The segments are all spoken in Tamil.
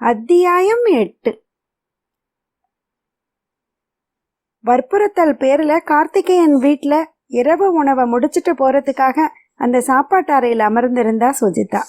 அத்தியாயம் எட்டு. வற்புறுத்தல் பேரில் கார்த்திகேயன் வீட்டில் இரவு உணவை முடிச்சிட்டு போகிறதுக்காக அந்த சாப்பாட்டு அறையில் அமர்ந்திருந்தா சுஜிதா.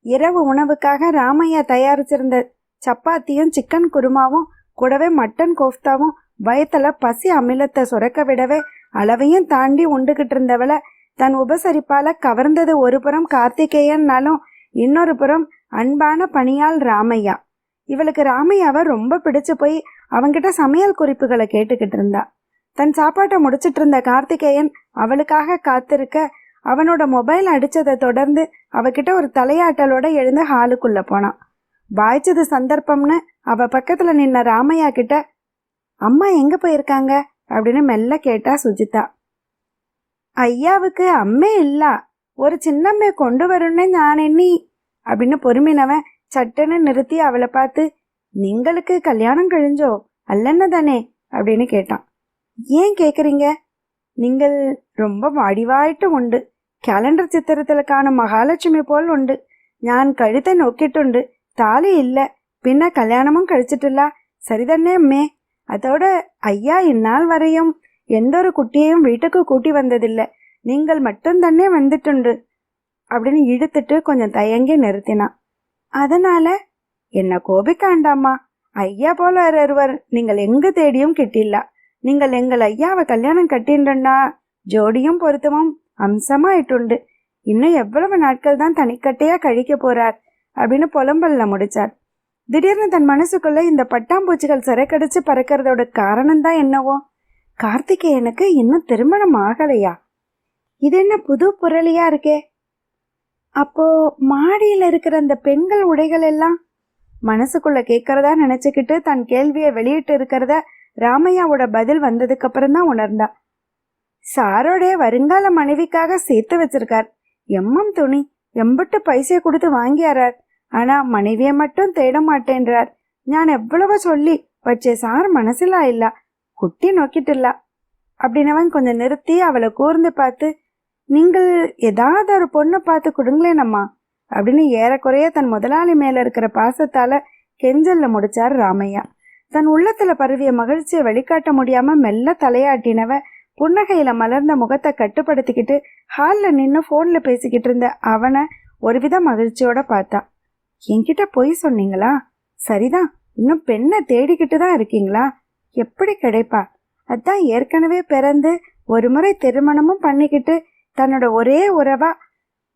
இரவு உணவுக்காக ராமையா தயாரிச்சிருந்த சப்பாத்தியும் சிக்கன் குருமாவும் கூடவே மட்டன் கோஃப்தாவும் வயத்தில் பசி அமிலத்தை சுரக்க விடவே அளவையும் தாண்டி உண்டுகிட்டு இருந்தவளை தன் உபசரிப்பால் கவர்ந்தது ஒரு புறம் கார்த்திகேயன்னாலும் இன்னொரு புறம் அன்பான பணியாள் ராமையா. இவளுக்கு ராமையாவை ரொம்ப பிடிச்சு போய் அவங்கிட்ட சமையல் குறிப்புகளை கேட்டுக்கிட்டு இருந்தா. தன் சாப்பாட்டை முடிச்சிட்டு இருந்த கார்த்திகேயன் அவளுக்காக காத்திருக்க அவனோட மொபைல் அடிச்சதை தொடர்ந்து அவகிட்ட ஒரு தலையாட்டலோட எழுந்து ஹாலுக்குள்ள போனான் வாய்ச்சது சந்தர்ப்பம்னு அவ பக்கத்துல நின்ன ராமையா கிட்ட அம்மா எங்க போயிருக்காங்க? அப்படின்னு மெல்ல கேட்டா சுஜிதா. ஐயாவுக்கு அம்மே இல்ல. ஒரு சின்னம்மே கொண்டு வரும்னு நான் எண்ணி அப்படின்னு பொறுமினவன் சட்டுன்னு நிறுத்தி அவளை பார்த்து நீங்களுக்கு கல்யாணம் கழிஞ்சோ அல்லன்னு தானே அப்படின்னு கேட்டான் ஏன் கேக்குறீங்க நீங்கள் ரொம்ப வடிவாயிட்டு உண்டு கேலண்டர் சித்திரத்துல காணும் மகாலட்சுமி போல் உண்டு ഞാൻ കഴുത്തെ നോക്കിയിട്ടുണ്ട് താലി ഇല്ല പിന്നെ കല്യാണമും കഴിച്ചിട്ടില്ല சரிதன்னே அம்மே அதோட ஐயா இந்நாள் வரையும் எந்த ஒரு குட்டியையும் வீட்டுக்கு கூட்டி வந்ததில்லை நீங்கள் மட்டும் தானே வந்துட்டுண்டு அப்படின்னு இழுத்துட்டு கொஞ்சம் தயங்கி நிறுத்தினான் அதனால என்ன கோபிக்காண்டாமா ஐயா போல ஒருவர் நீங்கள் எங்கு தேடியும் கிட்டில்ல. நீங்கள் எங்கள் ஐயாவை கல்யாணம் கட்டின்றா ஜோடியும் பொருத்தமும் அம்சமாயிட்டுண்டு. இன்னும் எவ்வளவு நாட்கள் தான் தனிக்கட்டையா கழிக்க போறார் அப்படின்னு புலம்பல்ல முடிச்சார். திடீர்னு தன் மனசுக்குள்ள இந்த பட்டாம்பூச்சிகள் சிறைக்கடிச்சு பறக்கிறதோட காரணம் தான் என்னவோ? கார்த்திகேயனுக்கு இன்னும் திருமணம் ஆகலையா? இது என்ன புது புரளியா இருக்கே? அப்போ மாடியில் இருக்கிற அந்த பெண்கள் உடைகள் எல்லாம் மனசுக்குள்ள கேட்கறதா நினைச்சுக்கிட்டு தன் கேள்வியை வெளியிட்டு இருக்கிறத ராமையாவோட பதில் வந்ததுக்கு அப்புறம் தான் உணர்ந்தா. சாரோடைய வருங்கால மனைவிக்காக சேர்த்து வச்சிருக்கார். எம்மம் துணி எம்பிட்டு பைசையை கொடுத்து வாங்கியாரார். ஆனா மனைவியை மட்டும் தேட மாட்டேன்றார். ஞான் எவ்வளவோ சொல்லி வச்சே சார் மனசுலா இல்ல குட்டி நோக்கிட்டுல அப்படின்னவன் கொஞ்சம் நிறுத்தி அவளை கூர்ந்து பார்த்து நீங்கள் ஏதாவது ஒரு பொண்ணை பார்த்து கொடுங்களேன் அம்மா அப்படின்னு ஏறக்குறைய தன் முதலாளி மேல இருக்கிற பாசத்தால கெஞ்சல்ல முடிச்சார் ராமையா. தன் உள்ளத்துல பரவிய மகிழ்ச்சியை வெளிக்காட்ட முடியாம மெல்ல தலையாட்டினவ புன்னகையில மலர்ந்த முகத்தை கட்டுப்படுத்திக்கிட்டு ஹால்ல நின்று போன்ல பேசிக்கிட்டு இருந்த அவனை ஒருவித மகிழ்ச்சியோட பார்த்தா. என்கிட்ட பொய் சொன்னீங்களா? சரிதான் இன்னும் பெண்ணை தேடிக்கிட்டு தான் இருக்கீங்களா? எப்படி கிடைப்பா? அதான் ஏற்கனவே பிறந்து ஒரு முறை திருமணமும் பண்ணிக்கிட்டு தன்னோட ஒரே உறவா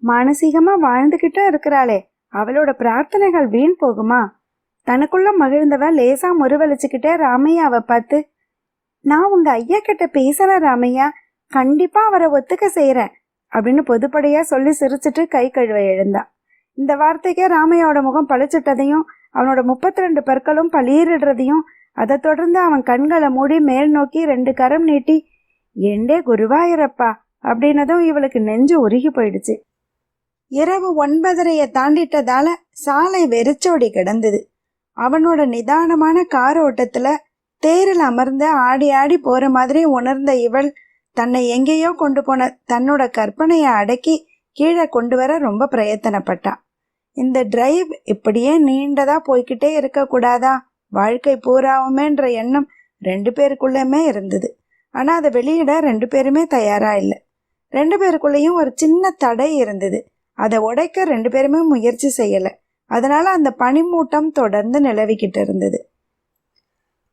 மானசீகமா வாழ்ந்துக்கிட்டே இருக்கிறாளே. அவளோட பிரார்த்தனைகள் வீண் போகுமா? தனக்குள்ள மகிழ்ந்தவ லேசா முருவலிச்சுக்கிட்டே ராமையாவை பார்த்து நான் உங்க ஐயா கிட்ட பேசுறேன் ராமையா. கண்டிப்பா அவரை ஒத்துக்க செய்யறேன் அப்படின்னு பொதுப்படையா சொல்லி சிரிச்சிட்டு கை கழுவ எழுந்தா. இந்த வார்த்தைக்கே ராமையாவோட முகம் பழிச்சிட்டதையும் அவனோட முப்பத்தி ரெண்டு பற்களும் பழியிடுறதையும் அதை தொடர்ந்து அவன் கண்களை மூடி மேல் நோக்கி ரெண்டு கரம் நீட்டி எண்டே குருவாயிரப்பா அப்படின்னதும் இவளுக்கு நெஞ்சு உருகி போயிடுச்சு. இரவு ஒன்பதரைய தாண்டிட்டதால சாலை வெறிச்சோடி கிடந்தது. அவனோட நிதானமான கார் ஓட்டத்துல தேரில் அமர்ந்து ஆடி ஆடி போற மாதிரி உணர்ந்த இவள் தன்னை எங்கேயோ கொண்டு போன தன்னோட கற்பனையை அடக்கி கீழே கொண்டு வர ரொம்ப பிரயத்தனப்பட்டான் இந்த டிரைவ் இப்படியே நீண்டதா போய்கிட்டே இருக்கக்கூடாதா வாழ்க்கை பூராவுமேன்ற எண்ணம் ரெண்டு பேருக்குள்ளேயுமே இருந்தது. ஆனா அதை வெளியிட ரெண்டு பேருமே தயாரா இல்லை. ரெண்டு பேருக்குள்ளேயும் ஒரு சின்ன தடை இருந்தது. அதை உடைக்க ரெண்டு பேருமே முயற்சி செய்யலை. அதனால அந்த பனிமூட்டம் தொடர்ந்து நிலவிக்கிட்டு இருந்தது.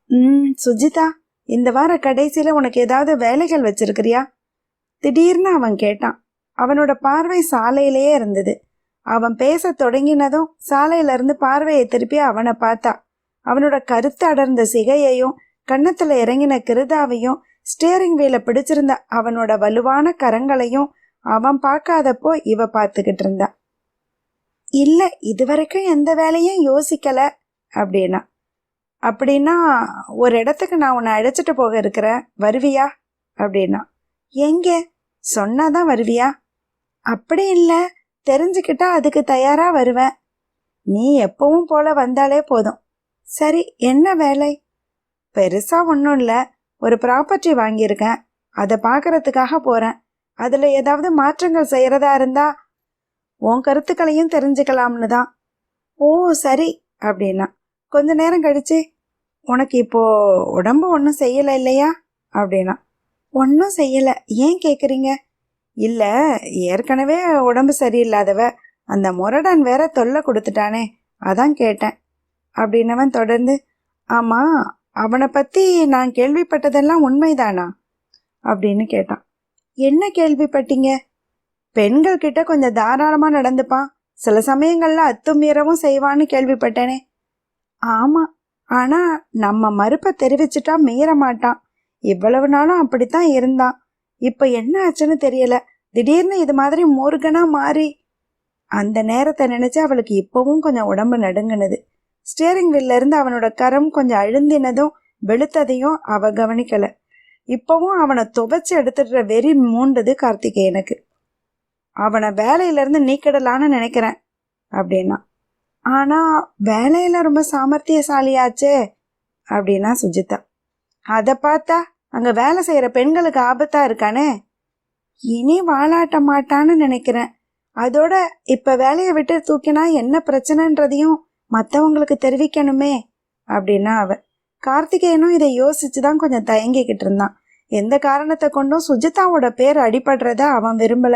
ம் சுஜிதா இந்த வார கடைசியில் உனக்கு ஏதாவது வேலைகள் வச்சிருக்கிறியா? திடீர்னு அவன் கேட்டான். அவனோட பார்வை சாலையிலேயே இருந்தது. அவன் பேச தொடங்கினதும் சாலையிலிருந்து பார்வையை திருப்பி அவனை பார்த்தா. அவனோட கருத்து அடர்ந்த சிகையையும் கன்னத்தில் இறங்கின கிருதாவையும் ஸ்டியரிங் வீலை பிடிச்சிருந்த அவனோட வலுவான கரங்களையும் அவன் பார்க்காதப்போ இவ பார்த்துக்கிட்டு இருந்தா. இல்ல இதுவரைக்கும் எந்த வேலையும் யோசிக்கல அப்படின்னா. அப்படின்னா ஒரு இடத்துக்கு நான் உன்னை அழைச்சிட்டு போக இருக்கிறேன் வருவியா? அப்படின்னா. எங்கே? சொன்னாதான் வருவியா? அப்படி இல்லை தெரிஞ்சுக்கிட்டா அதுக்கு தயாராக வருவேன். நீ எப்பவும் போல வந்தாலே போதும். சரி என்ன வேலை? பெருசாக ஒன்றும் இல்லை. ஒரு ப்ராப்பர்ட்டி வாங்கியிருக்கேன். அதை பார்க்கறதுக்காக போகிறேன் அதில் ஏதாவது மாற்றங்கள் செய்கிறதா இருந்தா உன் கருத்துக்களையும் தெரிஞ்சுக்கலாம்னு தான். ஓ சரி அப்படின்னா. கொஞ்ச நேரம் கழிச்சு உனக்கு இப்போது உடம்பு ஒன்றும் செய்யலை இல்லையா? அப்படின்னா. ஒன்றும் செய்யலை. ஏன் கேட்குறீங்க இல்லை ஏற்கனவே உடம்பு சரியில்லாதவ அந்த முரடன் வேற தொல்லை கொடுத்துட்டானே. அதான் கேட்டேன். அப்படின்னவன் தொடர்ந்து ஆமாம் அவனை பற்றி நான் கேள்விப்பட்டதெல்லாம் உண்மைதானா? அப்படின்னு கேட்டான். என்ன கேள்விப்பட்டீங்க? பெண்கள் கிட்ட கொஞ்சம் தாராளமாக நடந்துப்பான். சில சமயங்களில் அத்துமீறவும் செய்வான்னு கேள்விப்பட்டேனே. ஆமாம் ஆனால் நம்ம மறுப்பை தெரிவிச்சிட்டா மீற மாட்டான். இவ்வளவு நாளும் அப்படித்தான் இருந்தான். இப்போ என்ன ஆச்சுன்னு தெரியல. திடீர்னு இது மாதிரி முருகனா மாறி. அந்த நேரத்தை நினச்சி அவளுக்கு இப்போவும் கொஞ்சம் உடம்பு நடுங்குனது. ஸ்டியரிங் வீல்ல இருந்து அவனோட கரம் கொஞ்சம் அழுந்தினதும் வெளுத்ததையும் அவ கவனிக்கல. இப்பவும் அவனை துவைச்சு எடுத்துடுற வெறி மூண்டது கார்த்திகேயனுக்கு அவனை வேலையிலேருந்து நீக்கிடலான்னு நினைக்கிறேன் அப்படின்னா. ஆனால் வேலையில் ரொம்ப சாமர்த்தியசாலியாச்சே அப்படின்னா சுஜிதா. அதை பார்த்தா அங்கே வேலை செய்கிற பெண்களுக்கு ஆபத்தாக இருக்கானே. இனி வாழாட்ட மாட்டான்னு நினைக்கிறேன். அதோட இப்போ வேலையை விட்டு தூக்கினா என்ன பிரச்சனைன்றதையும் மற்றவங்களுக்கு தெரிவிக்கணுமே அப்படின்னா அவன் கார்த்திகேயனும் இதை யோசிச்சு தான் கொஞ்சம் தயங்கிக்கிட்டு இருந்தான். எந்த காரணத்தை கொண்டும் சுஜிதாவோட பேர் அடிபடுறத அவன் விரும்பல.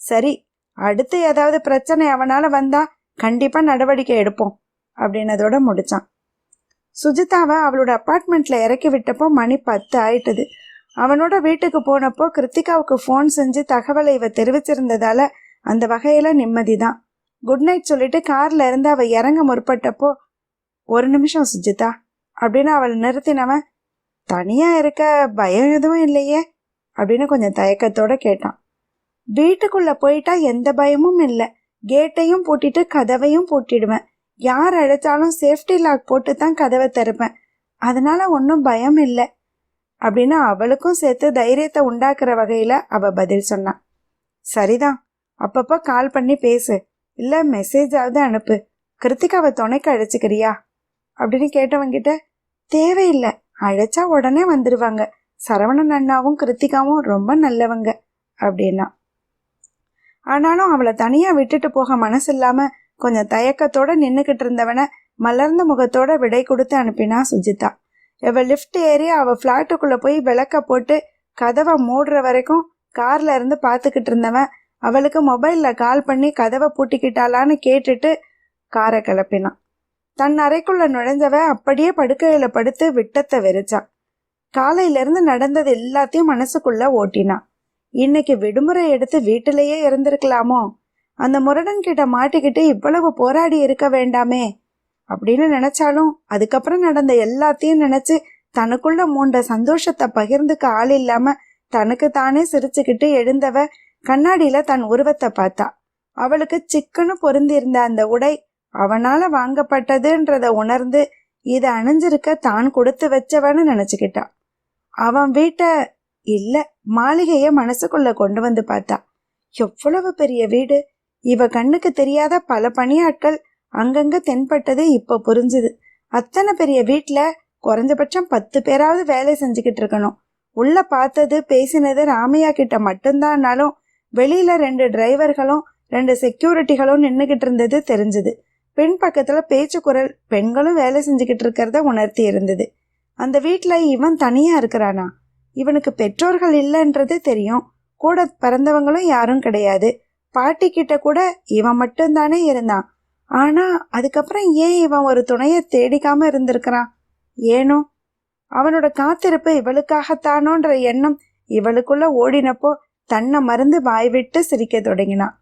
சரி அடுத்து ஏதாவது பிரச்சனை அவனால் வந்தா கண்டிப்பாக நடவடிக்கை எடுப்போம் அப்படின்னதோட முடித்தான் சுஜிதாவை அவளோட அப்பார்ட்மெண்ட்டில் இறக்கி விட்டப்போ மணி பத்து ஆயிட்டுது. அவனோட வீட்டுக்கு போனப்போ கிருத்திகாவுக்கு ஃபோன் செஞ்சு தகவலை இவ தெரிவிச்சிருந்ததால அந்த வகையில் நிம்மதி தான் குட் நைட் சொல்லிட்டு கார்ல இருந்து அவ இறங்க முற்பட்டப்போ ஒரு நிமிஷம் சுஜிதா அப்படின்னு அவளை நிறுத்தினவன் தனியா இருக்க பயம் எதுவும் இல்லையே அப்படின்னு கொஞ்சம் தயக்கத்தோட கேட்டான். வீட்டுக்குள்ள போயிட்டா எந்த பயமும் இல்லை. கேட்டையும் பூட்டிட்டு கதவையும் பூட்டிடுவேன். யார் அழைச்சாலும் சேஃப்டி லாக் போட்டு தான் கதவை திறப்பேன். அதனால ஒன்றும் பயம் இல்லை அப்படின்னு அவளுக்கும் சேர்த்து தைரியத்தை உண்டாக்குற வகையில் அவ பதில் சொன்னான். சரிதான் அப்பப்போ கால் பண்ணி பேசு. இல்லை மெசேஜாவது அனுப்பு. கிருத்திகாவை துணைக்கு அழைச்சிக்கிறியா? அப்படின்னு கேட்டவங்கிட்ட தேவையில்லை. அழைச்சா உடனே வந்துடுவாங்க சரவணன் அண்ணாவும் கிருத்திகாவும் ரொம்ப நல்லவங்க அப்படின்னா. ஆனாலும் அவளை தனியாக விட்டுட்டு போக மனசு இல்லாமல் கொஞ்சம் தயக்கத்தோட நின்றுக்கிட்டு இருந்தவனை மலர்ந்த முகத்தோட விடை கொடுத்து அனுப்பினா சுஜிதா. இவ லிஃப்ட் ஏறி அவள் ஃப்ளாட்டுக்குள்ளே போய் விளக்க போட்டு கதவை மூடுற வரைக்கும் கார்ல இருந்து பார்த்துக்கிட்டு இருந்தவன் அவளுக்கு மொபைலில் கால் பண்ணி கதவை பூட்டிக்கிட்டாளான்னு கேட்டுட்டு காரை கிளப்பினான். தன் அறைக்குள்ளே நுழைஞ்சவ அப்படியே படுக்கையில் படுத்து விட்டத்தை வெறிச்சான். காலையில இருந்து நடந்தது எல்லாத்தையும் மனசுக்குள்ளே ஓட்டினான். இன்னைக்கு விடுமுறை எடுத்து வீட்டிலேயே இருந்திருக்கலாமோ? அந்த முரடன் கிட்ட மாட்டிக்கிட்டு இவ்வளவு போராடி இருக்க வேண்டாமே அப்படின்னு நினைச்சாலும் அதுக்கப்புறம் நடந்த எல்லாத்தையும் நினைச்சு தனக்குள்ள மூண்ட சந்தோஷத்தை பகிர்ந்துக்க ஆள் இல்லாம தனக்கு தானே சிரிச்சுக்கிட்டு எழுந்தவ கண்ணாடியில தன் உருவத்தை பார்த்தா. அவளுக்கு சிக்கனு பொருந்திருந்த அந்த உடை அவனால வாங்கப்பட்டதுன்றத உணர்ந்து இதை அணிஞ்சிருக்க தான் கொடுத்து வச்சவன்னு நினைச்சுக்கிட்டான் அவன் வீட்டை இல்ல மாளிகைய மனசுக்குள்ள கொண்டு வந்து பார்த்தா. எவ்வளவு பெரிய வீடு. இவ கண்ணுக்கு தெரியாத பல பணியாட்கள் அங்கங்க தென்பட்டது இப்ப புரிஞ்சுது. அத்தனை பெரிய வீட்டுல குறைஞ்சபட்சம் பத்து பேராவது வேலை செஞ்சுக்கிட்டு இருக்கணும். உள்ள பார்த்தது பேசினது ராமையா கிட்ட மட்டும்தான்னாலும் வெளியில ரெண்டு டிரைவர்களும் ரெண்டு செக்யூரிட்டிகளும் நின்றுக்கிட்டு இருந்தது தெரிஞ்சுது. பின் பக்கத்துல பேச்சு குரல் பெண்களும் வேலை செஞ்சுக்கிட்டு இருக்கிறத உணர்த்தி இருந்தது. அந்த வீட்டில் இவன் தனியா இருக்கிறானா? இவனுக்கு பெற்றோர்கள் இல்லைன்றது தெரியும். கூட பிறந்தவங்களும் யாரும் கிடையாது. பாட்டி கிட்ட கூட இவன் மட்டும்தானே இருந்தான். ஆனா அதுக்கப்புறம் ஏன் இவன் ஒரு துணையை தேடிக்காம இருந்திருக்கிறான்? ஏனோ? அவனோட காத்திருப்பு இவளுக்காகத்தானோன்ற எண்ணம் இவளுக்குள்ள ஓடினப்போ தன்னை மறந்து வாய் விட்டு சிரிக்க தொடங்கினான்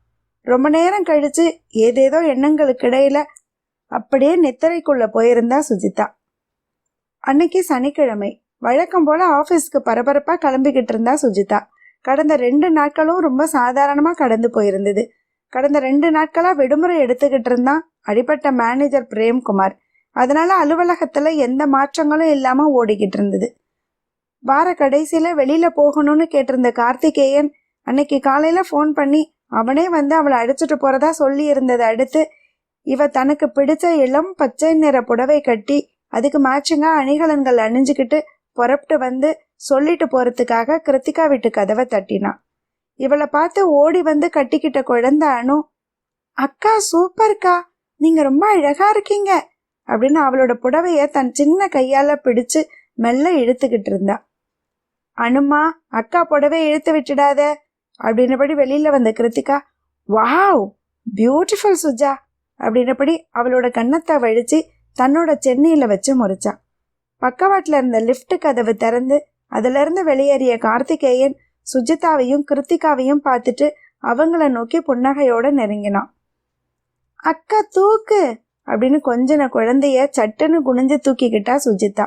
ரொம்ப நேரம் கழித்து ஏதேதோ எண்ணங்களுக்கு இடையில அப்படியே நித்திரைக்குள்ளே போயிருந்தா சுஜிதா. அன்னைக்கு சனிக்கிழமை. வழக்கம் போல் ஆஃபீஸ்க்கு பரபரப்பாக கிளம்பிக்கிட்டு இருந்தா சுஜிதா. கடந்த ரெண்டு நாட்களும் ரொம்ப சாதாரணமாக கடந்து போயிருந்தது. கடந்த ரெண்டு நாட்களாக விடுமுறை எடுத்துக்கிட்டு இருந்தான் அடிப்பட்ட மேனேஜர் பிரேம்குமார். அதனால அலுவலகத்தில் எந்த மாற்றங்களும் இல்லாமல் ஓடிக்கிட்டு இருந்தது. வார கடைசியில் வெளியில் போகணும்னு கேட்டிருந்த கார்த்திகேயன் அன்னைக்கு காலையில் ஃபோன் பண்ணி அவனே வந்து அவளை அடிச்சுட்டு போகிறதா சொல்லி இருந்ததை அடுத்து இவ தனக்கு பிடிச்ச இளம் பச்சை நிற புடவை கட்டி அதுக்கு மேட்சிங்காக அணிகலன்கள் அணிஞ்சுக்கிட்டு புறப்பட்டு வந்து சொல்லிட்டு போகிறதுக்காக கிருத்திகா வீட்டு கதவை தட்டினான் இவளை பார்த்து ஓடி வந்து கட்டிக்கிட்ட குழந்தை அணு அக்கா சூப்பர்க்கா நீங்கள் ரொம்ப அழகாக இருக்கீங்க அப்படின்னு அவளோட புடவையை தன் சின்ன கையால் பிடிச்சு மெல்ல இழுத்துக்கிட்டு இருந்தா. அனுமா அக்கா புடவை இழுத்து விட்டுடாத. அப்படின்னபடி வெளியில வந்த கிருத்திகா வாவ் பியூட்டிஃபுல் சுஜா அப்படின்னபடி அவளோட கன்னத்தை வழிச்சு தன்னோட சென்னையில வச்சு முறிச்சா. பக்கவாட்டில் இருந்த லிஃப்ட் கதவு திறந்து அதிலிருந்து வெளியேறிய கார்த்திகேயன் சுஜிதாவையும் கிருத்திகாவையும் பார்த்துட்டு அவங்கள நோக்கி புன்னகையோட நெருங்கினான். அக்கா தூக்கு அப்படின்னு கொஞ்சன குழந்தைய சட்டுன்னு குனிஞ்சு தூக்கிக்கிட்டா சுஜிதா.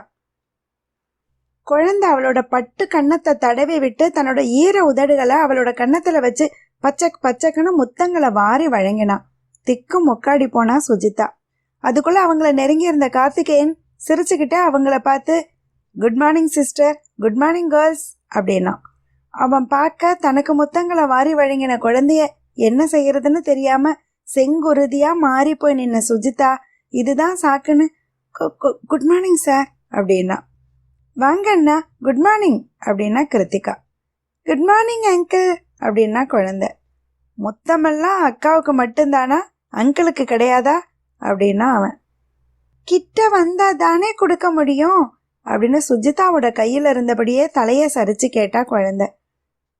குழந்தை அவளோட பட்டு கன்னத்தை தடவி விட்டு தன்னோட ஈர உதடுகளை அவளோட கன்னத்துல வச்சு பச்சக் பச்சக்குன்னு முத்தங்களை வாரி வழங்கினான் திக்கு முக்காடி போனா சுஜிதா. அதுக்குள்ள அவங்கள நெருங்கி இருந்த கார்த்திகேயன் சிரிச்சுக்கிட்டே அவங்கள பார்த்து good morning sister good morning girls அப்படின்னா. அவன் பார்க்க தனக்கு முத்தங்களை வாரி வழங்கின குழந்தைய என்ன செய்யறதுன்னு தெரியாம செங்குருதியா மாறி போய் நின்ன சுஜிதா இதுதான் சாக்குன்னு "கு- கு- குட் மார்னிங் சார் அப்படின்னா. வாங்க அண்ணா குட் மார்னிங் அப்படின்னா கிருத்திகா. குட் மார்னிங் அங்கிள் அப்படின்னா குழந்தை. முத்தமெல்லாம் அக்காவுக்கு மட்டும்தானா? அங்கிளுக்கு கிடையாதா? அப்படின்னா அவன். கிட்ட வந்தா தானே கொடுக்க முடியும்? அப்படின்னு சுஜிதாவோட கையில் இருந்தபடியே தலையை சரிச்சு கேட்டா குழந்தை.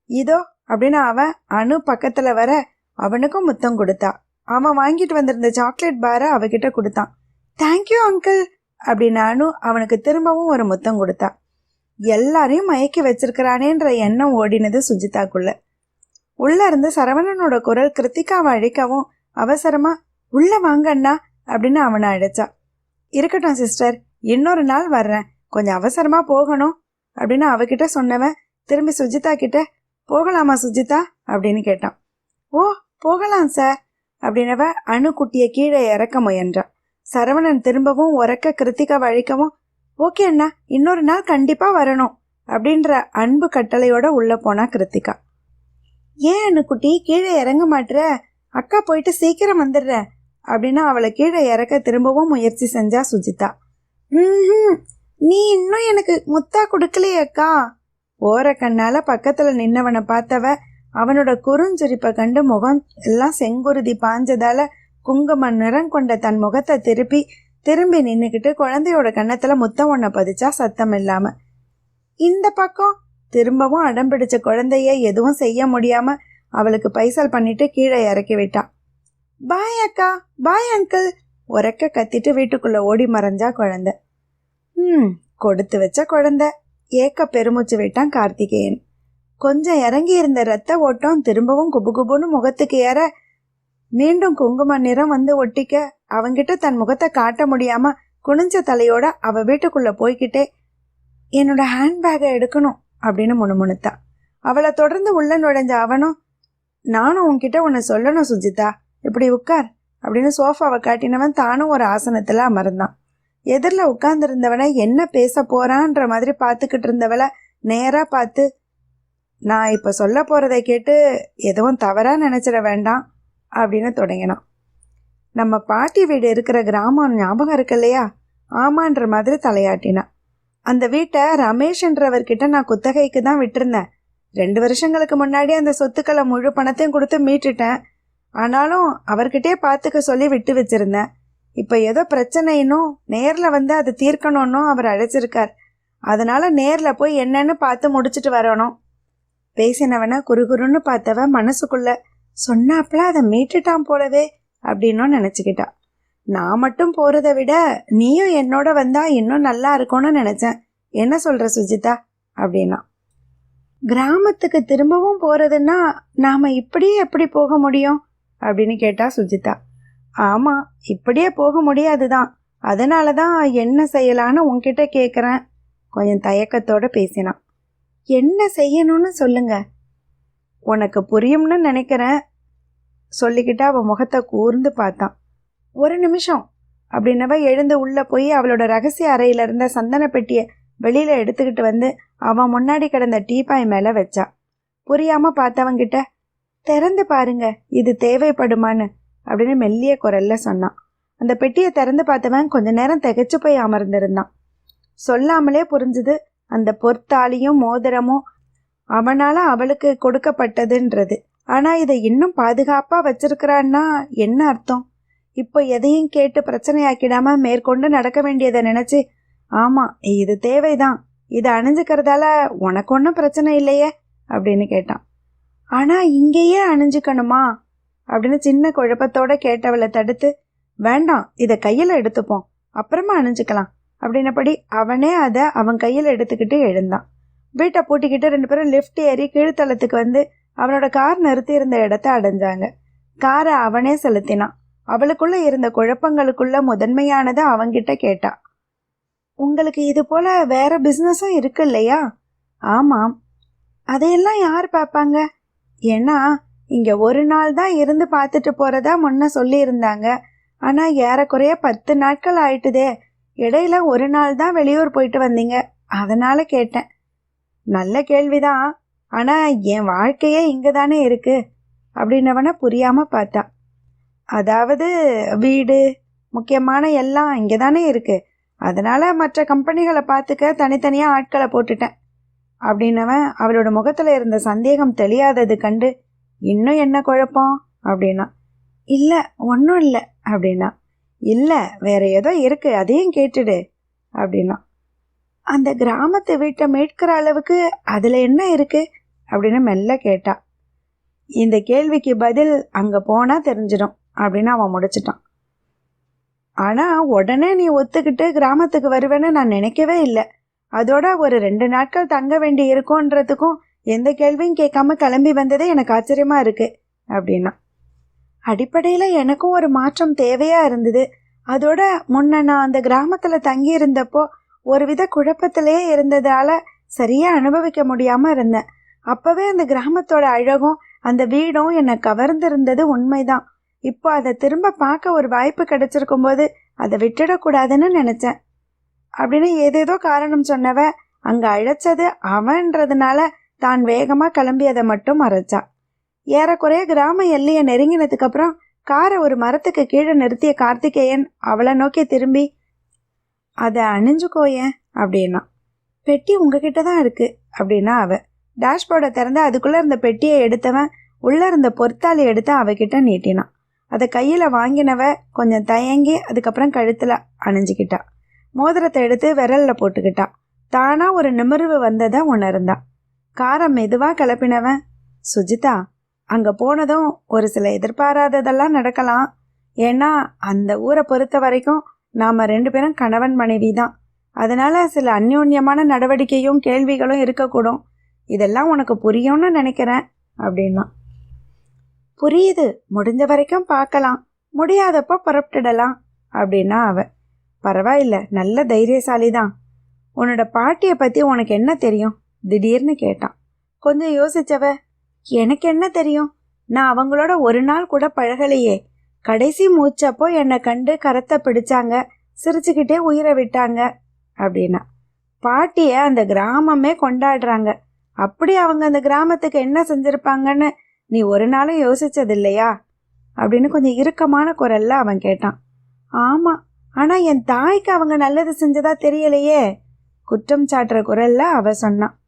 இதோ அப்படின்னு அவன் அணு பக்கத்தில் வர அவனுக்கும் முத்தம் கொடுத்தா. அவன் வாங்கிட்டு வந்திருந்த சாக்லேட் பாரை அவகிட்ட கொடுத்தான். தேங்க்யூ அங்கிள் அப்படின்னானு அனு அவனுக்கு திரும்பவும் ஒரு முத்தம் கொடுத்தா. எல்லாரையும் மயக்கி வச்சிருக்கிறானேன்ற எண்ணம் ஓடினது சுஜிதாக்குள்ள. உள்ள இருந்து சரவணனோட குரல் கிருத்திகாவை அழிக்கவும் அவசரமா உள்ள வாங்க அண்ணா அப்படின்னு அவனை அழைச்சா இருக்கட்டும் சிஸ்டர் இன்னொரு நாள் வர்றேன். கொஞ்சம் அவசரமா போகணும் அப்படின்னு அவகிட்ட சொன்னவன் திரும்பி சுஜிதா கிட்ட போகலாமா சுஜிதா? அப்படின்னு கேட்டான். ஓ போகலாம் சார் அப்படின்னவ அணுக்குட்டியை கீழே இறக்க முயன்றான் சரவணன் திரும்பவும் உறக்க கிருத்திகா வழிக்கவும் ஓகே அண்ணா இன்னொரு நாள் கண்டிப்பாக வரணும் அப்படின்ற அன்பு கட்டளையோட உள்ள போனா கிருத்திகா. ஏன் அனுக்குட்டி கீழே இறங்க மாட்டுற அக்கா போயிட்டு சீக்கிரம் வந்துடுற அப்படின்னு அவளை கீழே இறக்க திரும்பவும் முயற்சி செஞ்சா சுஜிதா. ம் நீ இன்னும் எனக்கு முத்தா கொடுக்கலையே அக்கா. ஓர கண்ணால பக்கத்துல நின்னவனை பார்த்தவ அவனோட குறுஞ்சிரிப்பை கண்டு முகம் எல்லாம் செங்குருதி பாஞ்சதால குங்கும நிறம் கொண்ட தன் முகத்தை திருப்பி திரும்பி நின்னுக்கிட்டு குழந்தையோட கன்னத்துல முத்தம் ஒன்றை பதிச்சா சத்தம் இல்லாம. இந்த பக்கம் திரும்பவும் அடம் பிடிச்ச குழந்தைய எதுவும் செய்ய முடியாம அவளுக்கு பைசல் பண்ணிட்டு கீழே இறக்கி விட்டான் பாய் அக்கா பாய் அங்கிள் உறக்க கத்திட்டு வீட்டுக்குள்ள ஓடி மறைஞ்சா குழந்தை. ம் கொடுத்து வச்ச குழந்தை ஏக்க பெருமூச்சு விட்டான் கார்த்திகேயன். கொஞ்சம் இறங்கி இருந்த ரத்த ஓட்டம் திரும்பவும் குபு குபுன்னு முகத்துக்கு ஏற மீண்டும் குங்கும நிறம் வந்து ஒட்டிக்க அவங்கிட்ட தன் முகத்தை காட்ட முடியாம குனிஞ்ச தலையோட அவ வீட்டுக்குள்ள போய்கிட்டே என்னோட ஹேண்ட்பேக்கை எடுக்கணும் அப்படின்னு முணுமுணுத்தா. அவளை தொடர்ந்து உள்ள நுழைஞ்ச அவனும் நானும் உன்கிட்ட உன்னை சொல்லணும் சுஜிதா இப்படி உட்கார் அப்படின்னு சோஃபாவை காட்டினவன் தானும் ஒரு ஆசனத்துல அமர்ந்தான். எதிரில் உட்கார்ந்துருந்தவனை என்ன பேச போறான்ற மாதிரி பார்த்துக்கிட்டு இருந்தவளை நேராக பார்த்து நான் இப்போ சொல்ல போகிறதை கேட்டு எதுவும் தவறா நினச்சிட வேண்டாம் அப்படின்னு தொடங்கினான் நம்ம பாட்டி வீடு இருக்கிற கிராமம் ஞாபகம் இருக்கு இல்லையா? ஆமான்ற மாதிரி தலையாட்டினான் அந்த வீட்டை ரமேஷ்ன்றவர்கிட்ட நான் குத்தகைக்கு தான் விட்டுருந்தேன். ரெண்டு வருஷங்களுக்கு முன்னாடி அந்த சொத்துக்களை முழு பணத்தையும் கொடுத்து மீட்டுட்டேன். ஆனாலும் அவர்கிட்டயே பார்த்துக்க சொல்லி விட்டு வச்சிருந்தேன். இப்போ ஏதோ பிரச்சனைனும் நேரில் வந்து அதை தீர்க்கணும்னும் அவர் அழைச்சிருக்கார். அதனால நேரில் போய் என்னன்னு பார்த்து முடிச்சிட்டு வரணும். பேசினவன குறுகுறுன்னு பார்த்தவன் மனசுக்குள்ளே சொன்னாப்புல அதை மீட்டுட்டான் போலவே அப்படின்னும் நினச்சிக்கிட்டா. நான் மட்டும் போகிறத விட நீயும் என்னோட வந்தா இன்னும் நல்லா இருக்கும்னு நினச்சேன். என்ன சொல்கிற சுஜிதா? அப்படின்னா. கிராமத்துக்கு திரும்பவும் போகிறதுன்னா நாம் இப்படியே எப்படி போக முடியும்? அப்படின்னு கேட்டா சுஜிதா. ஆமாம் இப்படியே போக முடியாது தான் அதனால தான் என்ன செய்யலான்னு உன்கிட்ட கேட்குறேன் கொஞ்சம் தயக்கத்தோடு பேசினான் என்ன செய்யணும்னு சொல்லுங்கள் உனக்கு புரியும்னு நினைக்கிறேன். சொல்லிக்கிட்டு அவன் முகத்தை கூர்ந்து பார்த்தான். ஒரு நிமிஷம். அப்படின்னவ எழுந்து உள்ளே போய் அவளோட ரகசிய அறையில் இருந்த சந்தன பெட்டியை வெளியில் எடுத்துக்கிட்டு வந்து அவன் முன்னாடி கிடந்த டீப்பாய் மேலே வச்சா. புரியாமல் பார்த்தவங்கிட்ட திறந்து பாருங்க இது தேவைப்படுமான்னு அப்படின்னு மெல்லிய குரல்ல சொன்னான். அந்த பெட்டியை திறந்து பார்த்தவன் கொஞ்ச நேரம் திகைச்சு போய் அமர்ந்திருந்தான். சொல்லாமலே புரிஞ்சுது அந்த பொற்தாலியும் மோதிரமும் அவனால அவளுக்கு கொடுக்கப்பட்டதுன்றது. ஆனா இதை இன்னும் பாதுகாப்பா வச்சிருக்கிறான்னா என்ன அர்த்தம்? இப்போ எதையும் கேட்டு பிரச்சனையாக்கிடாம மேற்கொண்டு நடக்க வேண்டியதை நினைச்சு ஆமா இது தேவைதான். இதை அணிஞ்சுக்கிறதால உனக்கு ஒன்றும் பிரச்சனை இல்லையே? அப்படின்னு கேட்டான். ஆனா இங்கேயே அணிஞ்சுக்கணுமா? அப்படின்னு சின்ன குழப்பத்தோட கேட்டவளை தடுத்து வேண்டாம் இதை கையில எடுத்துப்போம். அப்புறமா அணிஞ்சுக்கலாம். அப்படின்னபடி அவனே அதை அவன் கையில் எடுத்துக்கிட்டு எழுந்தான். வீட்டை பூட்டிக்கிட்டு ரெண்டு பேரும் லிஃப்ட் ஏறி கீழ்த்தளத்துக்கு வந்து அவனோட கார் நிறுத்தி இருந்த இடத்த அடைஞ்சாங்க. காரை அவனே செலுத்தினான். அவளுக்குள்ள இருந்த குழப்பங்களுக்குள்ள முதன்மையானதை அவங்கிட்ட கேட்டா உங்களுக்கு இது போல வேற பிஸ்னஸும் இருக்கு இல்லையா? ஆமாம். அதையெல்லாம் யார் பார்ப்பாங்க? ஏன்னா இங்க ஒரு நாள் தான் இருந்து பார்த்துட்டு போறதா முன்ன சொல்லியிருந்தாங்க. ஆனா ஏறக்குறைய பத்து நாட்கள் ஆயிட்டுதே. இடையில ஒரு நாள் தான் வெளியூர் போயிட்டு வந்தீங்க. அதனால கேட்டேன். நல்ல கேள்விதான். ஆனா என் வாழ்க்கையே இங்க தானே இருக்கு அப்படின்னவன புரியாம பார்த்தா. அதாவது வீடு முக்கியமான எல்லாம் இங்கே தானே இருக்கு. அதனால மற்ற கம்பெனிகளை பார்த்துக்க தனித்தனியா ஆட்களை போட்டுட்டேன் அப்படின்னவன் அவளோட முகத்துல இருந்த சந்தேகம் தெளியாதது கண்டு இன்னும் என்ன குழப்பம்? அப்படின்னா இல்லை ஒன்றும் இல்லை அப்படின்னா இல்லை வேற ஏதோ இருக்கு அதையும் கேட்டுடு அப்படின்னா அந்த கிராமத்து வீட்டை மீட்கிற அளவுக்கு அதில் என்ன இருக்கு? அப்படின்னு மெல்ல கேட்டா. இந்த கேள்விக்கு பதில் அங்கே போனால் தெரிஞ்சிடும் அப்படின்னு அவன் முடிச்சிட்டான். ஆனால் உடனே நீ ஒத்துக்கிட்டு கிராமத்துக்கு வருவேன்னு நான் நினைக்கவே இல்லை. அதோட ஒரு ரெண்டு நாட்கள் தங்க வேண்டி இருக்கும்ன்றதுக்கும் எந்த கேள்வியும் கேட்காம கிளம்பி வந்ததே எனக்கு ஆச்சரியமாக இருக்கு அப்படின்னா. அடிப்படையில் எனக்கும் ஒரு மாற்றம் தேவையாக இருந்தது. அதோட முன்ன நான் அந்த கிராமத்தில் தங்கியிருந்தப்போ ஒருவித குழப்பத்திலேயே இருந்ததால சரியா அனுபவிக்க முடியாம இருந்தேன். அப்பவே அந்த கிராமத்தோட அழகும் அந்த வீடும் என்னை கவர்ந்திருந்தது உண்மைதான். இப்போ அதை திரும்ப பார்க்க ஒரு வாய்ப்பு கிடைச்சிருக்கும் போது அதை விட்டுடக்கூடாதுன்னு நினைச்சேன். அப்படின்னு ஏதேதோ காரணம் சொன்னவ அங்க அழைச்சது அவன்றதுனால தான் வேகமா கிளம்பியதை மட்டும் மறைச்சா. ஏறக்குறைய கிராம எல்லையை நெருங்கினதுக்கு அப்புறம் காரை ஒரு மரத்துக்கு கீழே நிறுத்திய கார்த்திகேயன் அவளை நோக்கி திரும்பி அதை அணிஞ்சுக்கோயேன் அப்படின்னா பெட்டி உங்ககிட்ட தான் இருக்கு அப்படின்னா அவ. டேஷ்போர்டை திறந்து அதுக்குள்ளே இருந்த பெட்டியை எடுத்தவன் உள்ளே இருந்த பொற்தாலி எடுத்து அவகிட்ட நீட்டினான். அதை கையில் வாங்கினவ கொஞ்சம் தயங்கி அதுக்கப்புறம் கழுத்தில் அணிஞ்சிக்கிட்டா. மோதிரத்தை எடுத்து விரலில் போட்டுக்கிட்டா. தானாக ஒரு நிமிர்வு வந்ததை உணர்ந்தான் காரை மெதுவாக கிளப்பினவன் சுஜிதா அங்கே போனதும் ஒரு சில எதிர்பாராததெல்லாம் நடக்கலாம். ஏன்னா அந்த ஊரை பொறுத்த வரைக்கும் நாம் ரெண்டு பேரும் கணவன் மனைவி தான். அதனால் சில அந்யோன்யமான நடவடிக்கையும் கேள்விகளும் இருக்கக்கூடும். இதெல்லாம் உனக்கு புரியும்னு நினைக்கிறேன் அப்படின்னா. புரியுது. முடிஞ்ச வரைக்கும் பார்க்கலாம். முடியாதப்போ புறப்பட்டுடலாம் அப்படின்னா அவ. பரவாயில்ல. நல்ல தைரியசாலி தான். உன்னோட பாட்டியை பற்றி உனக்கு என்ன தெரியும்? திடீர்னு கேட்டான். கொஞ்சம் யோசிச்சவ எனக்கு என்ன தெரியும்? நான் அவங்களோட ஒரு நாள் கூட பழகலையே. கடைசி மூச்சப்போ என்னை கண்டு கரத்தை பிடிச்சாங்க. சிரிச்சுக்கிட்டே உயிரை விட்டாங்க அப்படின்னா. பாட்டிய அந்த கிராமமே கொண்டாடுறாங்க. அப்படி அவங்க அந்த கிராமத்துக்கு என்ன செஞ்சிருப்பாங்கன்னு நீ ஒரு நாளும் யோசிச்சது இல்லையா அப்படின்னு கொஞ்சம் இறுக்கமான குரல்ல அவன் கேட்டான். ஆமா ஆனா என் தாய்க்கு அவங்க நல்லது செஞ்சதா தெரியலையே. குற்றம் சாட்டுற குரல்ல அவ சொன்னான்.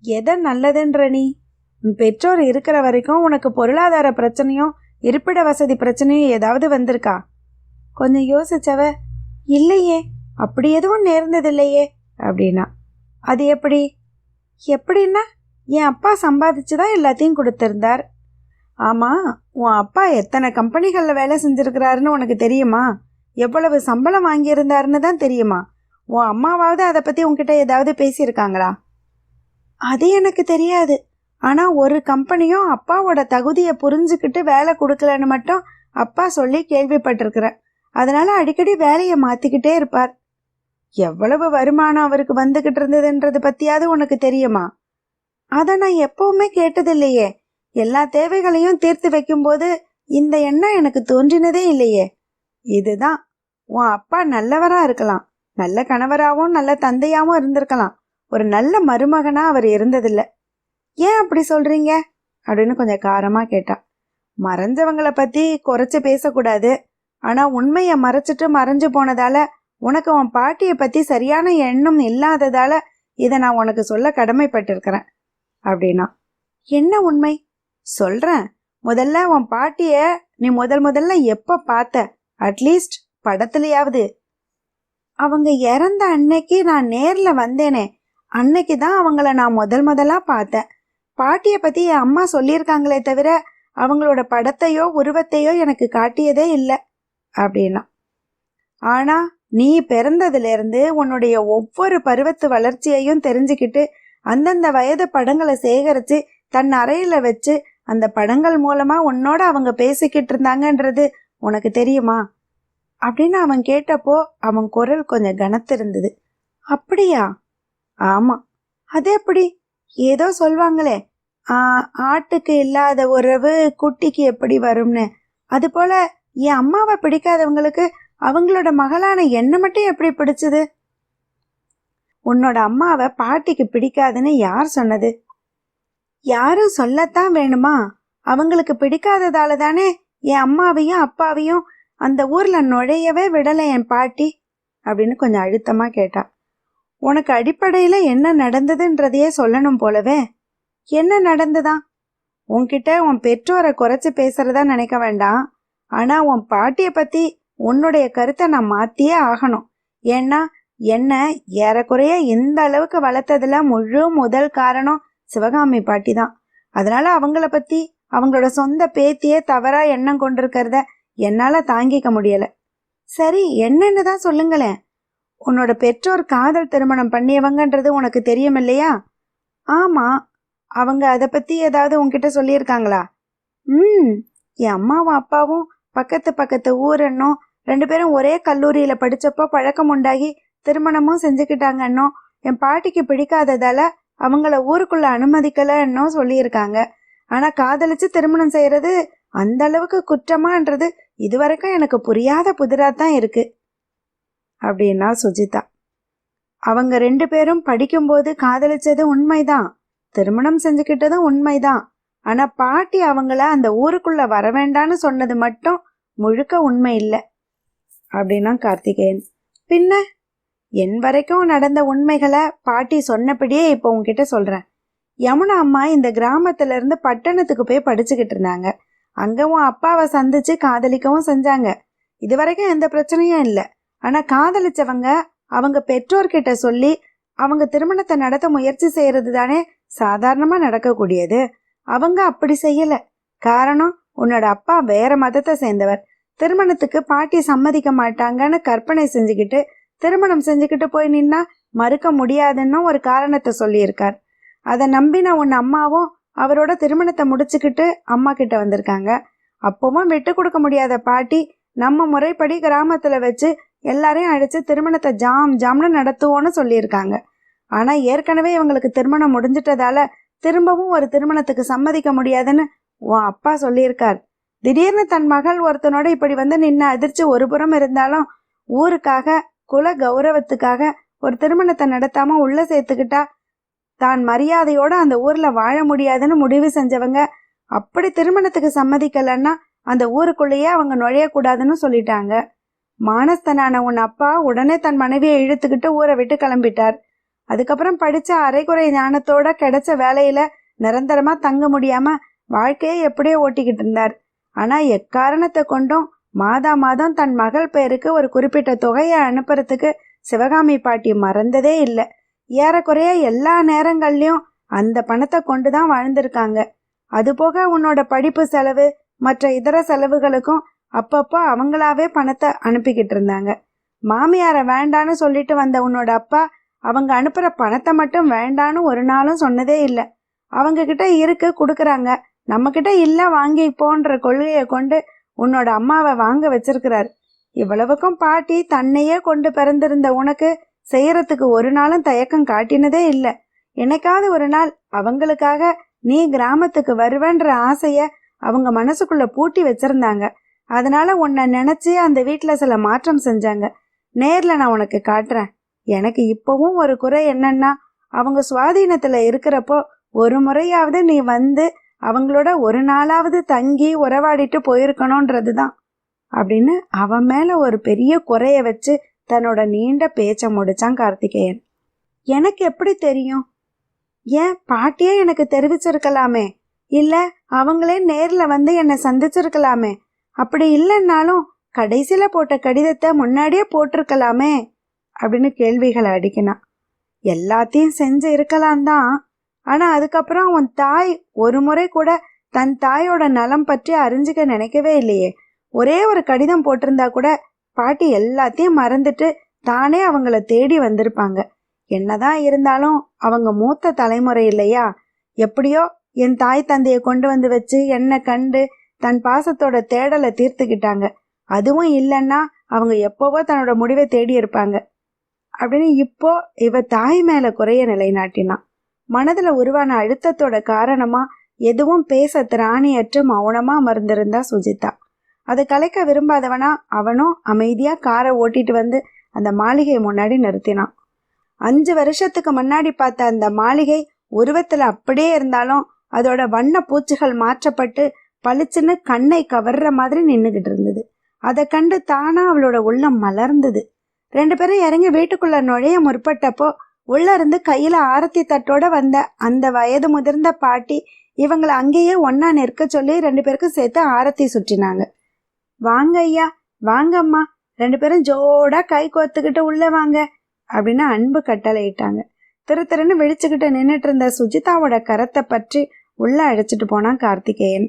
எதை நல்லதுன்ற நீ? உன் பெற்றோர் இருக்கிற வரைக்கும் உனக்கு பொருளாதார பிரச்சனையும் இருப்பிட வசதி பிரச்சனையும் ஏதாவது வந்திருக்கா? கொஞ்சம் யோசிச்சவ இல்லையே அப்படி எதுவும் நேர்ந்ததில்லையே அப்படின்னா. அது எப்படி? எப்படின்னா என் அப்பா சம்பாதிச்சு தான் எல்லாத்தையும் கொடுத்துருந்தார். ஆமாம் உன் அப்பா எத்தனை கம்பெனிகளில் வேலை செஞ்சுருக்கிறாருன்னு உனக்கு தெரியுமா? எவ்வளவு சம்பளம் வாங்கியிருந்தாருன்னு தான் தெரியுமா? உன் அம்மாவாவது அதை பற்றி உன்கிட்ட ஏதாவது பேசியிருக்காங்களா? அது எனக்கு தெரியாது. ஆனால் ஒரு கம்பெனியும் அப்பாவோட தகுதியை புரிஞ்சுக்கிட்டு வேலை கொடுக்கலன்னு மட்டும் அப்பா சொல்லி கேள்விப்பட்டிருக்கிறேன் அதனால அடிக்கடி வேலையை மாத்திக்கிட்டே இருப்பார். எவ்வளவு வருமானம் அவருக்கு வந்துகிட்டு இருந்ததுன்றது பத்தியாவது உனக்கு தெரியுமா? அதை நான் எப்பவுமே கேட்டதில்லையே. எல்லா தேவைகளையும் தீர்த்து வைக்கும்போது இந்த எண்ணம் எனக்கு தோன்றினதே இல்லையே. இதுதான். உன் அப்பா நல்லவரா இருக்கலாம். நல்ல கணவராகவும் நல்ல தந்தையாவும் இருந்திருக்கலாம். ஒரு நல்ல மருமகனா அவர் இருந்ததில்லை. ஏன் அப்படி சொல்றீங்க? அப்படின்னு கொஞ்சம் காரமாக கேட்டா. மறைஞ்சவங்களை பத்தி குறைச்சி பேசக்கூடாது. ஆனா உண்மையை மறைச்சிட்டு மறைஞ்சு போனதால உனக்கு உன் பாட்டியை பத்தி சரியான எண்ணம் இல்லாததால இதை நான் உனக்கு சொல்ல கடமைப்பட்டிருக்கிறேன் அப்படின்னா. என்ன உண்மை? சொல்றேன். முதல்ல உன் பாட்டிய நீ முதல் முதல்ல எப்ப பார்த்த? அட்லீஸ்ட் படத்துலயாவது. அவங்க இறந்த அன்னைக்கு நான் நேர்ல வந்தேனே. அன்னைக்கு தான் அவங்கள நான் முதல் முதலா பார்த்தேன். பாட்டியை பற்றி என் அம்மா சொல்லியிருக்காங்களே தவிர அவங்களோட படத்தையோ உருவத்தையோ எனக்கு காட்டியதே இல்லை அப்படின்னா. ஆனால் நீ பிறந்ததுலேருந்து உன்னுடைய ஒவ்வொரு பருவத்து வளர்ச்சியையும் தெரிஞ்சுக்கிட்டு அந்தந்த வயது படங்களை சேகரித்து தன் அறையில் வச்சு அந்த படங்கள் மூலமாக உன்னோட அவங்க பேசிக்கிட்டு இருந்தாங்கன்றது உனக்கு தெரியுமா? அப்படின்னு அவன் கேட்டப்போ அவன் குரல் கொஞ்சம் கனத்திருந்தது. அப்படியா? ஆமாம் அது எப்படி? ஏதோ சொல்வாங்களே ஆட்டுக்கு இல்லாத உறவு குட்டிக்கு எப்படி வரும்னு? அது போல என் அம்மாவை பிடிக்காதவங்களுக்கு அவங்களோட மகளான என்ன மட்டும் எப்படி பிடிச்சது? உன்னோட அம்மாவை பாட்டிக்கு பிடிக்காதுன்னு யார் சொன்னது? யாரும் சொல்லத்தான் வேணுமா? அவங்களுக்கு பிடிக்காததால தானே என் அம்மாவையும் அப்பாவையும் அந்த ஊர்ல நுழையவே விடலை என் பாட்டி? அப்படின்னு கொஞ்சம் அழுத்தமா கேட்டா. உனக்கு அடிப்படையில் என்ன நடந்ததுன்றதையே சொல்லணும் போலவே. என்ன நடந்ததா? உன்கிட்ட உன் பெற்றோரை குறைச்சி பேசுறதா நினைக்க வேண்டாம். ஆனால் உன் பாட்டியை பற்றி உன்னுடைய கருத்தை நான் மாற்றியே ஆகணும். ஏன்னா என்ன ஏறக்குறைய இந்த அளவுக்கு வளர்த்ததில் முழு முதல் காரணம் சிவகாமி பாட்டி தான். அதனால் அவங்கள பற்றி அவங்களோட சொந்த பேத்தியே தவறாக எண்ணம் கொண்டிருக்கிறத என்னால் தாங்கிக்க முடியலை. சரி என்னன்னு தான் சொல்லுங்களேன். உன்னோட பெற்றோர் காதல் திருமணம் பண்ணியவங்கன்றது உனக்கு தெரியும் இல்லையா ஆமாம் அவங்க அதை பற்றி ஏதாவது உன்கிட்ட சொல்லியிருக்காங்களா? ம். என் அம்மாவும் அப்பாவும் பக்கத்து பக்கத்து ஊரன்னோ ரெண்டு பேரும் ஒரே கல்லூரியில் படித்தப்போ பழக்கம் உண்டாகி திருமணமும் செஞ்சுக்கிட்டாங்கன்னோ என் பாட்டிக்கு பிடிக்காததால அவங்கள ஊருக்குள்ளே அனுமதிக்கலைன்னும் சொல்லியிருக்காங்க. ஆனால் காதலிச்சு திருமணம் செய்கிறது அந்த அளவுக்கு குற்றமான்றது இதுவரைக்கும் எனக்கு புரியாத புதிராக தான் இருக்குது அப்படின்னா சுஜிதா. அவங்க ரெண்டு பேரும் படிக்கும்போது காதலிச்சது உண்மைதான். திருமணம் செஞ்சுக்கிட்டதும் உண்மைதான். ஆனா பாட்டி அவங்கள அந்த ஊருக்குள்ள வர வேண்டான்னு சொன்னது மட்டும் முழுக்க உண்மை இல்லை. அப்படின்னா கார்த்திகேயன். பின்ன? என் வரைக்கும் நடந்த உண்மைகளை பாட்டி சொன்னபடியே இப்போ உங்ககிட்ட சொல்றேன். யமுனா அம்மா இந்த கிராமத்துல இருந்து பட்டணத்துக்கு போய் படிச்சுக்கிட்டு இருந்தாங்க. அங்க உன் அப்பாவை சந்திச்சு காதலிக்கவும் செஞ்சாங்க. இது வரைக்கும் எந்த பிரச்சனையும் இல்லை. ஆனால் காதலிச்சவங்க அவங்க பெற்றோர்கிட்ட சொல்லி அவங்க திருமணத்தை நடத்த முயற்சி செய்கிறது தானே சாதாரணமாக நடக்கக்கூடியது. அவங்க அப்படி செய்யலை. காரணம் உன்னோட அப்பா வேற மதத்தை சேர்ந்தவர். திருமணத்துக்கு பாட்டி சம்மதிக்க மாட்டாங்கன்னு கற்பனை செஞ்சுக்கிட்டு திருமணம் செஞ்சுக்கிட்டு போய் நின்னா மறுக்க முடியாதுன்னு ஒரு காரணத்தை சொல்லியிருக்கார். அதை நம்பின உன் அம்மாவும் அவரோட திருமணத்தை முடிச்சுக்கிட்டு அம்மா கிட்ட வந்திருக்காங்க. அப்பவும் விட்டு கொடுக்க முடியாத பாட்டி நம்ம முறைப்படி கிராமத்தில் வச்சு எல்லாரையும் அடிச்சு திருமணத்தை ஜாம் ஜாம்னு நடத்துவோன்னு சொல்லியிருக்காங்க. ஆனா ஏற்கனவே இவங்களுக்கு திருமணம் முடிஞ்சிட்டதால திரும்பவும் ஒரு திருமணத்துக்கு சம்மதிக்க முடியாதுன்னு உன் அப்பா சொல்லியிருக்கார். திடீர்னு தன் மகள் ஒருத்தனோட இப்படி வந்து நின்று அதிர்ச்சி ஒரு புறம் இருந்தாலும் ஊருக்காக குல கௌரவத்துக்காக ஒரு திருமணத்தை நடத்தாம உள்ள சேர்த்துக்கிட்டா தான் மரியாதையோட அந்த ஊர்ல வாழ முடியாதுன்னு முடிவு செஞ்சவங்க அப்படி திருமணத்துக்கு சம்மதிக்கலன்னா அந்த ஊருக்குள்ளேயே அவங்க நுழையக்கூடாதுன்னு சொல்லிட்டாங்க. மானஸ்தனான உன் அப்பா உடனே தன் மனைவியை இழுத்துக்கிட்டு ஊரை விட்டு கிளம்பிட்டார். அதுக்கப்புறம் படிச்ச அரைக்குறை ஞானத்தோட கிடைச்ச வேலையில நிரந்தரமா தங்க முடியாம வாழ்க்கையை எப்படியோ ஓட்டிக்கிட்டு இருந்தார். ஆனா எக்காரணத்தை கொண்டும் மாதா மாதம் தன் மகள் பேருக்கு ஒரு குறிப்பிட்ட தொகையை அனுப்புறதுக்கு சிவகாமி பாட்டி மறந்ததே இல்லை. ஏறக்குறைய எல்லா நேரங்கள்லயும் அந்த பணத்தை கொண்டு தான் வாழ்ந்திருக்காங்க. அதுபோக உன்னோட படிப்பு செலவு மற்ற இதர செலவுகளுக்கும் அப்பப்போ அவங்களாவே பணத்தை அனுப்பிக்கிட்டு இருந்தாங்க. மாமியாரை வேண்டான்னு சொல்லிட்டு வந்த உன்னோட அப்பா அவங்க அனுப்புகிற பணத்தை மட்டும் வேண்டான்னு ஒரு நாளும் சொன்னதே இல்லை. அவங்க கிட்ட இருக்கு கொடுக்குறாங்க. நம்மக்கிட்ட இல்லை வாங்கி வாங்கிப்போன்ற கொள்கையை கொண்டு உன்னோட அம்மாவை வாங்க வச்சிருக்கிறார். இவ்வளவுக்கும் பாட்டி தன்னையே கொண்டு பிறந்திருந்த உனக்கு செய்யறதுக்கு ஒரு நாளும் தயக்கம் காட்டினதே இல்லை. என்னைக்காவது ஒரு நாள் அவங்களுக்காக நீ கிராமத்துக்கு வருவேன்ற ஆசைய அவங்க மனசுக்குள்ள பூட்டி வச்சிருந்தாங்க. அதனால உன்னை நினைச்சு அந்த வீட்டில் சில மாற்றம் செஞ்சாங்க. நேரில் நான் உனக்கு காட்டுறேன். எனக்கு இப்போவும் ஒரு குறை என்னன்னா அவங்க சுவாதீனத்தில் இருக்கிறப்போ ஒரு முறையாவது நீ வந்து அவங்களோட ஒரு நாளாவது தங்கி உறவாடிட்டு போயிருக்கணும்ன்றது தான் அப்படின்னு அவன் மேலே ஒரு பெரிய குறைய வச்சு தன்னோட நீண்ட பேச்சை முடிச்சான் கார்த்திகேயன். எனக்கு எப்படி தெரியும்? ஏன் பாட்டியே எனக்கு தெரிவிச்சிருக்கலாமே? இல்லை அவங்களே நேரில் வந்து என்னை சந்திச்சிருக்கலாமே? அப்படி இல்லைன்னாலும் கடைசியில் போட்ட கடிதத்தை முன்னாடியே போட்டிருக்கலாமே அப்படின்னு கேள்விகளை அடிக்கினான். எல்லாத்தையும் செஞ்சு இருக்கலாம் தான். ஆனால் அதுக்கப்புறம் உன் தாய் ஒரு முறை கூட தன் தாயோட நலம் பற்றி அறிஞ்சுக்க நினைக்கவே இல்லையே. ஒரே ஒரு கடிதம் போட்டிருந்தா கூட பாட்டி எல்லாத்தையும் மறந்துட்டு தானே அவங்கள தேடி வந்திருப்பாங்க. என்னதான் இருந்தாலும் அவங்க மூத்த தலைமுறை இல்லையா? எப்படியோ என் தாய் தந்தையை கொண்டு வந்து வச்சு என்னை கண்டு தன் பாசத்தோட தேடலை தீர்த்துக்கிட்டாங்க. அதுவும் இல்லைன்னா அவங்க எப்போவோ தன்னோட முடிவை தேடி இருப்பாங்க. அப்படின்னு இப்போ இவ தாய் மேல குறைய நிலைநாட்டினான். மனதுல உருவான அழுத்தத்தோட காரணமா எதுவும் பேச திராணியற்று மௌனமா அமர்ந்திருந்தா சுஜிதா. அதை கலைக்க விரும்பாதவனா அவனும் அமைதியா காரை ஓட்டிட்டு வந்து அந்த மாளிகை முன்னாடி நிறுத்தினான். அஞ்சு வருஷத்துக்கு முன்னாடி பார்த்த அந்த மாளிகை உருவத்துல அப்படியே இருந்தாலும் அதோட வண்ண பூச்சிகள் மாற்றப்பட்டு பளிச்சுன்னு கண்ணை கவர்ற மாதிரி நின்றுக்கிட்டு இருந்தது. அதை கண்டு தானா அவளோட உள்ளம் மலர்ந்தது. ரெண்டு பேரும் இறங்கி வீட்டுக்குள்ள நுழைய முற்பட்டப்போ உள்ள இருந்து கையில ஆரத்தி தட்டோட வந்த அந்த வயது முதிர்ந்த பாட்டி இவங்களை அங்கேயே ஒன்னா நிற்க சொல்லி ரெண்டு பேருக்கும் சேர்த்து ஆரத்தி சுற்றினாங்க. வாங்க ஐயா வாங்கம்மா. ரெண்டு பேரும் ஜோடா கை கோத்துக்கிட்டு உள்ள வாங்க அப்படின்னு அன்பு கட்டளையிட்டாங்க. திரு திருன்னு விழிச்சுக்கிட்டு நின்றுட்டு இருந்த சுஜிதாவோட கரத்தை பற்றி உள்ள அழைச்சிட்டு போனான் கார்த்திகேயன்.